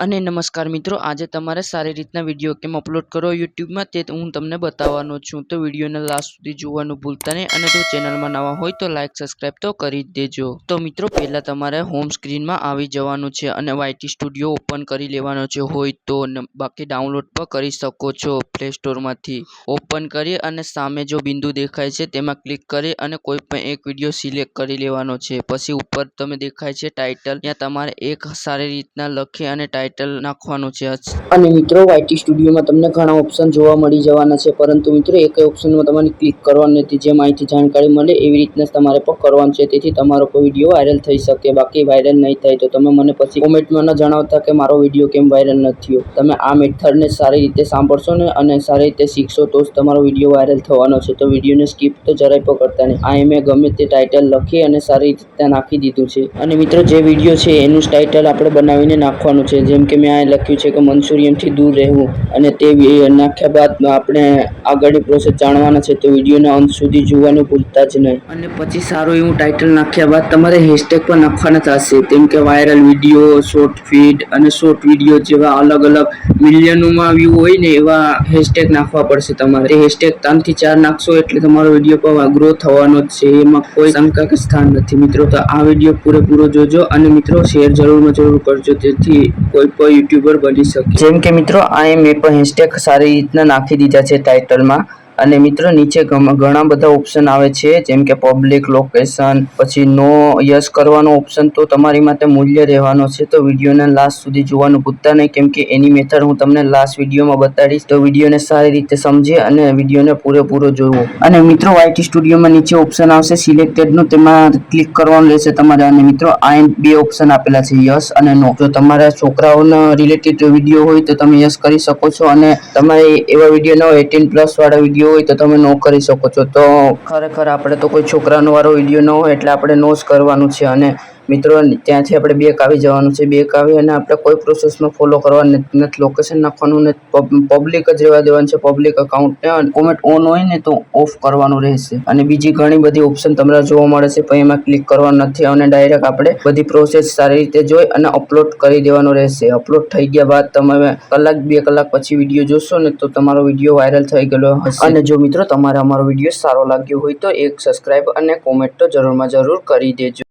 અને નમસ્કાર મિત્રો, આજે તમારે સારી રીતના વીડિયો કેમ અપલોડ કરો યુટ્યુબમાં તે હું તમને બતાવવાનો છું. તો વિડીયોને લાસ્ટ સુધી જોવાનું ભૂલતા નહીં અને જો ચેનલમાં નવા હોય તો લાઇક સબસ્ક્રાઈબ તો કરી દેજો. તો મિત્રો, પહેલાં તમારે હોમ સ્ક્રીનમાં આવી જવાનું છે અને વાયટી સ્ટુડિયો ઓપન કરી લેવાનો છે. હોય તો બાકી ડાઉનલોડ પણ કરી શકો છો પ્લે સ્ટોરમાંથી ઓપન કરી અને સામે જો બિંદુ દેખાય છે તેમાં ક્લિક કરી અને કોઈ પણ એક વીડિયો સિલેક્ટ કરી લેવાનો છે. પછી ઉપર તમે દેખાય છે ટાઇટલ ત્યાં તમારે એક સારી રીતના લખી અને ટાઇટલ નાખવાનું છે અને મિત્રો વાયટી સ્ટુડિયોમાં તમને ઘણા ઓપ્શન જોવા મળી જવાના છે. પરંતુ મિત્રો એક ઓપ્શનમાં તમારે ક્લિક કરવાનું નથી. જે માહિતી જાણકારી મળે, એવી રીતના તમારે પણ કરવાનું છે. તેથી તમારો કોઈ વીડિયો વાયરલ થઈ શકે, બાકી વાયરલ નહીં થાય, તો તમે મને પછી કોમેન્ટમાં ન જણાવતા કે મારો વીડિયો કેમ વાયરલ નથી તમે આ મેથડને સારી રીતે સાંભળશો ને, અને સારી રીતે શીખશો, તો જ તમારો વીડિયો વાયરલ થવાનો છે. તો વિડીયોને સ્કીપ તો જરાય પણ કરતા નહીં. આ મેં ગમે તે ટાઇટલ લખી અને સારી રીતે નાખી દીધું છે. અને મિત્રો, જે વીડિયો છે, એનું જ ટાઇટલ આપણે બનાવીને નાખવાનું છે. જેમ કે મેં આ લખ્યું છે કે મંચુરિયનથી દૂર રહેવું અને તે નાખ્યા બાદ આપણે આગળની પ્રોસેસ જાણવાના છે તો વિડીયોના અંત સુધી જોવાનું ભૂલતા જ નહીં. અને પછી સારું એવું ટાઇટલ નાખ્યા બાદ તમારે હેશટેગ પણ નાખવાના થશે જેમ કે વાયરલ વીડિયો શોર્ટ ફીડ અને શોર્ટ વીડિયો જેવા અલગ અલગ મિલિયનોમાં વ્યૂ હોય ને એવા હેશટેગ નાખવા પડશે તમારે. હેશટેગ ત્રણથી ચાર નાખશો એટલે તમારો વીડિયો પણ ગ્રો થવાનો જ છે. એમાં કોઈ શંકા કે સ્થાન નથી. મિત્રો, તો આ વીડિયો પૂરેપૂરો જોજો અને મિત્રો શેર જરૂરમાં જરૂર કરજો. જેથી કોઈ પણ યુટ્યુબર બની શકે? જેમ કે મિત્રો આ મેં પણ હેશટેગ સારી રીતના નાખી દીધા છે ટાઇટલમાં અને મિત્રો, નીચે ઘણા બધા ઓપ્શન આવે છે, જેમ કે પબ્લિક લોકેશન પછી નો યસ કરવાનો ઓપ્શન તો તમારી માટે મૂલ્ય રહેવાનો છે, તો વિડીયોને લાસ્ટ સુધી જોવાનું ભૂલતા નહીં, કેમ કે એની મેથડ હું તમને લાસ્ટ વિડીયોમાં બતાડીશ. તો વિડીયોને સારી રીતે સમજે અને વિડીયોને પૂરેપૂરો જોવો. અને મિત્રો વાયટી સ્ટુડિયોમાં નીચે ઓપ્શન આવશે સિલેક્ટેડનું તેમાં ક્લિક કરવાનું રહેશે તમારે. અને મિત્રો, આ બે ઓપ્શન આપેલા છે યસ અને નો જો તમારા છોકરાઓના રિલેટેડ વીડિયો હોય તો તમે યસ કરી શકો છો અને તમારે એવા વીડિયો ન હોય એટીન પ્લસ વાળા વીડિયો હોય તો તમે નો કરી શકો છો. તો ખરેખર આપણે તો કોઈ છોકરાનો વાળો વીડિયો ન હોય એટલે આપણે નો જ કરવાનું છે અને મિત્રો, ત્યાંથી આપણે બેક આવી જવાનું છે. બેક આવી અને આપણે કોઈ પ્રોસેસમાં ફોલો કરવાની નથી લોકેશન નાખવાનું ને પબ્લિક જ રહેવા દેવાનું છે પબ્લિક અકાઉન્ટને કોમેન્ટ ઓન હોય ને તો ઓફ કરવાનું રહેશે. અને બીજી ઘણી બધી ઓપ્શન તમને જોવા મળે છે, પણ એમાં ક્લિક કરવાનું નથી. અને ડાયરેક્ટ આપણે બધી પ્રોસેસ સારી રીતે જોઈ અને અપલોડ કરી દેવાનો રહેશે. અપલોડ થઈ ગયા બાદ તમે કલાક, બે કલાક પછી વીડિયો જોશો ને તો તમારો વીડિયો વાયરલ થઈ ગયેલો હશે. અને જો મિત્રો, તમારે અમારો વીડિયો સારો લાગ્યો હોય તો એક સબસ્ક્રાઇબ અને કોમેન્ટ તો જરૂરમાં જરૂર કરી દેજો.